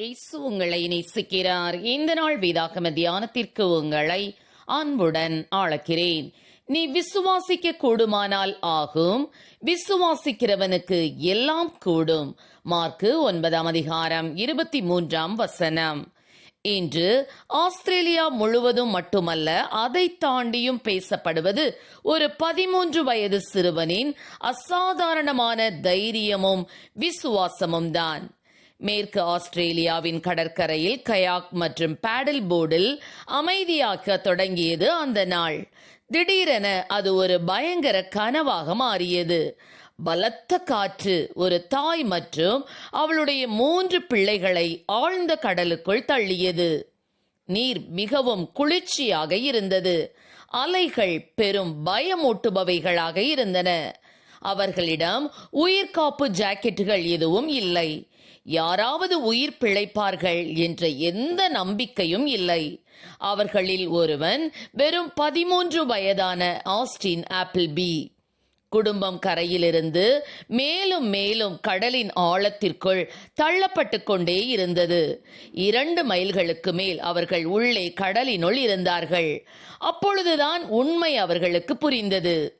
இயேசு உங்களை நேசிக்கிறார். இந்த நாள் வேதாகம தியானத்திற்கு உங்களை அன்புடன் அழைக்கிறேன் நீ விசுவாசிக்க கூடுமானால் ஆகும். விசுவாசிக்கிறவனுக்கு எல்லாம் கூடும். மார்க்கு ஒன்பதாம் அதிகாரம் இருபத்தி மூன்றாம் வசனம். இன்று ஆஸ்திரேலியா முழுவதும் மட்டுமல்ல அதை தாண்டியும் பேசப்படுவது ஒரு பதிமூன்று வயது சிறுவனின் அசாதாரணமான தைரியமும் விசுவாசமும் தான். மேற்கு ஆஸ்திரேலியாவின் கடற்கரையில் கயாக் மற்றும் பேடல் போர்டில் அமைதியாக்க தொடங்கியது அந்த நாள். திடீரென அது ஒரு பயங்கர கனவாக மாறியது. பலத்த காற்று ஒரு தாய் மற்றும் அவளுடைய மூன்று பிள்ளைகளை ஆழ்ந்த கடலுக்குள் தள்ளியது. நீர் மிகவும் குளிர்ச்சியாக இருந்தது. அலைகள் பெரும் பயமூட்டுபவைகளாக இருந்தன. அவர்களிடம் உயிர்காப்பு ஜாக்கெட்டுகள் எதுவும் இல்லை. யாராவது உயிர் பிழைப்பார்கள் என்ற எந்த நம்பிக்கையும் இல்லை. அவர்களில் ஒருவன் வெறும் பதிமூன்று வயதான ஆஸ்டின் ஆப்பிள் பி. குடும்பம் கரையிலிருந்து மேலும் மேலும் கடலின் ஆழத்திற்குள் தள்ளப்பட்டு கொண்டே இருந்தது. இரண்டு மைல்களுக்கு மேல் அவர்கள் உள்ளே கடலினுள் இருந்தார்கள். அப்பொழுதுதான் உண்மை அவர்களுக்கு புரிந்தது.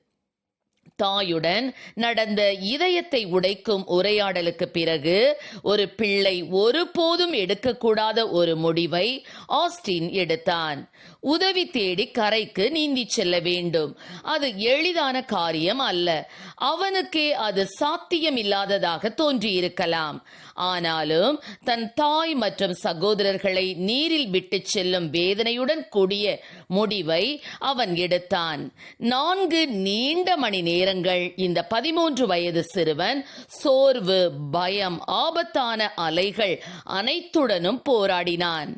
தாயுடன் நடந்த இதயத்தை உடைக்கும் உரையாடலுக்கு பிறகு ஒரு பிள்ளை ஒருபோதும் எடுக்கக்கூடாத ஒரு முடிவை ஆஸ்டின் எடுத்தான். உதவி தேடி கரைக்கு நீந்தி செல்ல வேண்டும். அது எளிதான காரியம் அல்ல. அவனுக்கே அது சாத்தியமில்லாததாக தோன்றியிருக்கலாம். ஆனாலும் தன் தாய் மற்றும் சகோதரர்களை நீரில் விட்டுச் செல்லும் வேதனையுடன் கூடிய முடிவை அவன் எடுத்தான். நான்கு நீண்ட மணி நேரங்கள் இந்த பதிமூன்று வயது சிறுவன் சோர்வு பயம் ஆபத்தான அலைகள் அனைத்துடனும் போராடினான்.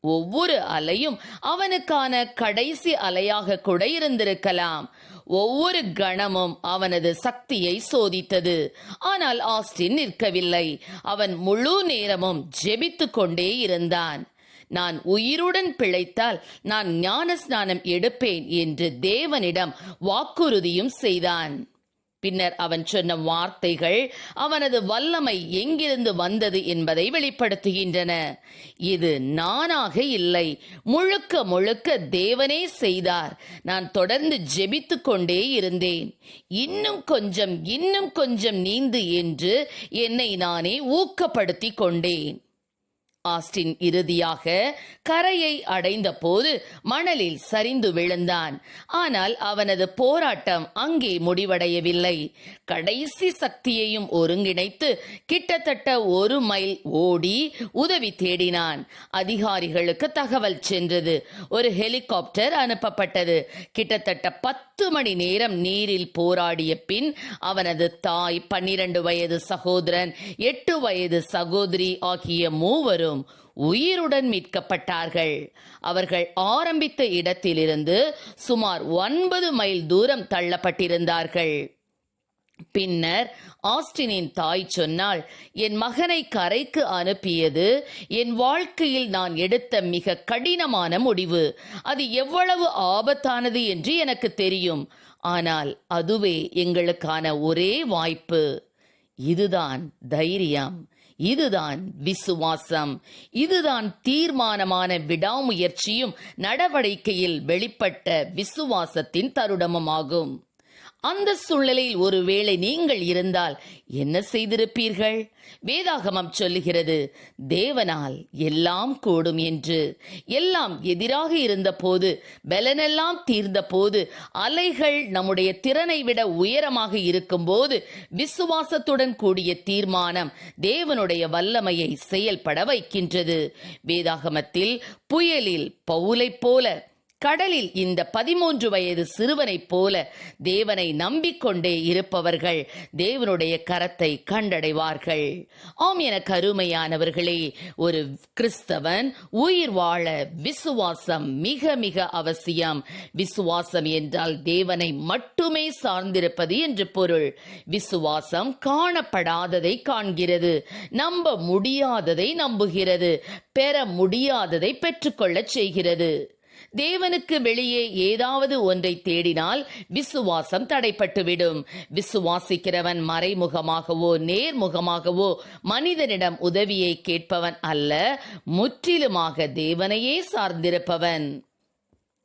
ஒவ்வொரு அலையும் அவனுக்கான கடைசி அலையாக கூட இருந்திருக்கலாம். ஒவ்வொரு கணமும் அவனது சக்தியை சோதித்தது. ஆனால் ஆஸ்டின் நிற்கவில்லை. அவன் முழு நேரமும் ஜெபித்து கொண்டே இருந்தான். நான் உயிருடன் பிழைத்தால் நான் ஞான ஸ்நானம் எடுப்பேன் என்று தேவனிடம் வாக்குறுதியும் செய்தான். பின்னர் அவன் சொன்ன வார்த்தைகள் அவனது வல்லமை எங்கிருந்து வந்தது என்பதை வெளிப்படுத்துகின்றன. இது நானாக இல்லை. முழுக்க முழுக்க தேவனே செய்தார். நான் தொடர்ந்து ஜெபித்து கொண்டே இருந்தேன். இன்னும் கொஞ்சம் இன்னும் கொஞ்சம் நீந்து என்று என்னை நானே ஊக்கப்படுத்தி கொண்டேன். ஆஸ்டின் இறுதியாக கரையை அடைந்த போது மணலில் சரிந்து விழுந்தான். ஆனால் அவனது போராட்டம் அங்கே முடிவடையவில்லை. கடைசி சக்தியையும் ஒருங்கிணைத்து கிட்டத்தட்ட ஒரு மைல் ஓடி உதவி தேடினான். அதிகாரிகளுக்கு தகவல் சென்றது. ஒரு ஹெலிகாப்டர் அனுப்பப்பட்டது. கிட்டத்தட்ட பத்து மணி நேரம் நீரில் போராடிய பின் அவனது தாய் பன்னிரண்டு வயது சகோதரன் எட்டு வயது சகோதரி ஆகிய மூவரும் அனைவரும் உயிருடன் மீட்கப்பட்டார்கள். அவர்கள் ஆரம்பித்த இடத்திலிருந்து சுமார் ஒன்பது மைல் தூரம் தள்ளப்பட்டிருந்தார்கள். பின்னர் ஆஸ்டினின் தாய் சொன்னால் என் மகனை கரைக்கு அனுப்பியது என் வாழ்க்கையில் நான் எடுத்த மிக கடினமான முடிவு. அது எவ்வளவு ஆபத்தானது என்று எனக்கு தெரியும். ஆனால் அதுவே எங்களுக்கான ஒரே வாய்ப்பு. இதுதான் தைரியம். இதுதான் விசுவாசம். இதுதான் தீர்மானமான விடாமுயற்சியும் நடவடிக்கையில் வெளிப்பட்ட விசுவாசத்தின் தருணமுமாகும். அந்த சூழ்நிலையில் ஒருவேளை நீங்கள் இருந்தால் என்ன செய்திருப்பீர்கள்? வேதாகமம் சொல்லுகிறது தேவனால் எல்லாம் கூடும் என்று. எல்லாம் எதிராக இருந்தபோது பலனெல்லாம் தீர்ந்த போது அலைகள் நம்முடைய திறனை விட உயரமாக இருக்கும்போது விசுவாசத்துடன் கூடிய தீர்மானம் தேவனுடைய வல்லமையை செயல்பட வைக்கின்றது. வேதாகமத்தில் புயலில் பவுலைப் போல கடலில் இந்த பதிமூன்று வயது சிறுவனைப் போல தேவனை நம்பிக்கொண்டே இருப்பவர்கள் தேவனுடைய கரத்தை கண்டடைவார்கள். ஆம் என கருமையானவர்களே ஒரு கிறிஸ்தவன் உயிர் வாழ விசுவாசம் மிக மிக அவசியம். விசுவாசம் என்றால் தேவனை மட்டுமே சார்ந்திருப்பது என்று பொருள். விசுவாசம் காணப்படாததை காண்கிறது நம்ப முடியாததை நம்புகிறது பெற முடியாததை பெற்றுக்கொள்ளச் செய்கிறது. தேவனுக்கு வெளியே ஏதாவது ஒன்றை தேடினால் விசுவாசம் தடைப்பட்டுவிடும். விசுவாசிக்கிறவன் மறைமுகமாகவோ நேர்முகமாகவோ மனிதனிடம் உதவியை கேட்பவன் அல்ல முற்றிலுமாக தேவனையே சார்ந்திருப்பவன்.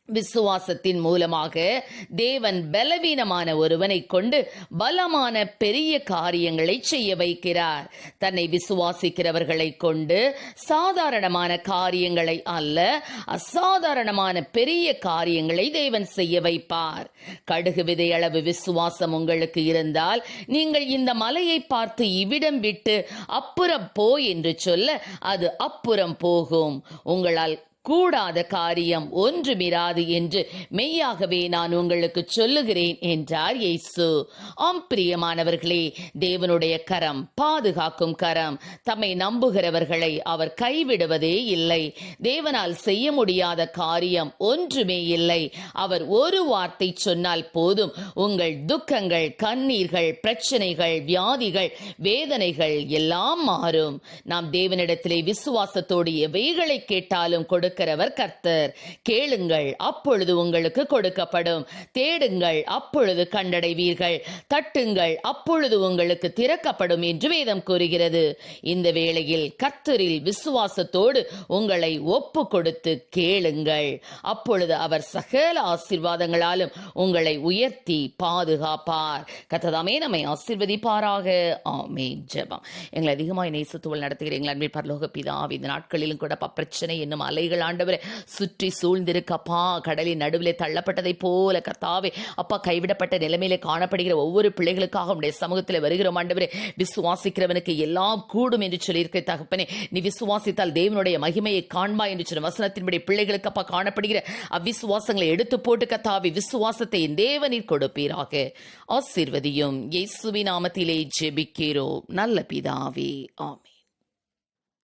விசுவாசத்தின் மூலமாக தேவன் பலவீனமான ஒருவனை கொண்டு பலமான பெரிய காரியங்களை செய்ய வைக்கிறார். தன்னை விசுவாசிக்கிறவர்களை கொண்டு சாதாரணமான காரியங்களை அல்ல அசாதாரணமான பெரிய காரியங்களை தேவன் செய்ய வைப்பார். கடுகு விதை அளவு விசுவாசம் உங்களுக்கு இருந்தால் நீங்கள் இந்த மலையை பார்த்து இவ்விடம் விட்டு அப்புறம் போ என்று சொல்ல அது அப்புறம் போகும். உங்களால் கூடாத காரியம் ஒன்றுமிராது என்று மெய்யாகவே நான் உங்களுக்கு சொல்லுகிறேன் என்றார் இயேசு. ஆம் பிரியமானவர்களே தேவனுடைய கரம் பாதுகாக்கும் கரம் தம்மை நம்புகிறவர்களை அவர் கைவிடுவதே இல்லை. தேவனால் செய்ய முடியாத காரியம் ஒன்றுமே இல்லை. அவர் ஒரு வார்த்தை சொன்னால் போதும் உங்கள் துக்கங்கள் கண்ணீர்கள் பிரச்சனைகள் வியாதிகள் வேதனைகள் எல்லாம் மாறும். நாம் தேவனிடத்திலே விசுவாசத்தோடு எவைகளை கேட்டாலும் கொடுக்கிறவர் கர்த்தர். கேளுங்கள் அப்பொழுது உங்களுக்கு கொடுக்கப்படும். தேடுங்கள் அப்பொழுது கண்டடைவீர்கள். தட்டுங்கள் அப்பொழுது உங்களுக்கு திறக்கப்படும் என்று வேதம் கூறுகிறது. இந்த வேளையில் கர்த்தரில் விசுவாசத்தோடு உங்களை ஒப்பு கொடுத்து கேளுங்கள். அப்பொழுது அவர் சகல ஆசிர்வாதங்களாலும் உங்களை உயர்த்தி பாதுகாப்பார். கத்ததாமே நம்மை ஆசிர்வதிப்பாராக. ஆமே ஜபம். எங்களை அதிகமாக நேசத்துவல் நடத்துகிறீங்களா அன்பில் பரலோக பிதா இந்த நாட்களிலும் கூட பிரச்சனை என்னும் அலைகள் ஆண்டவரே சுற்றி சூழ்ந்திருக்கப்பா கடலின் நடுவிலே தள்ளப்பட்டதை போல கர்த்தாவே அப்பா கைவிடப்பட்ட நிலைமையிலே காணப்படுகிற ஒவ்வொரு பிள்ளைகளுக்காக உடைய சமூகத்தில் வருகிறோம் ஆண்டவரே. விசுவாசிக்கிறவனுக்கு எல்லாம் கூடும் என்று சொல்லியிருக்க தகப்பனே நீ விசுவாசித்தால் தேவனுடைய மகிமையை காண்பா என்று சொன்ன வசனத்தின்படி பிள்ளைகளுக்கு அப்பா காணப்படுகிற அவ்விசுவாசங்களை எடுத்து போட்டு கத்தாவி விசுவாசத்தை தேவனில் கொடுப்பீராக. ஆசீர்வதியும். இயேசுவி நாமத்திலே ஜெபிக்கிறோம். நல்ல பிதாவே. ஆமே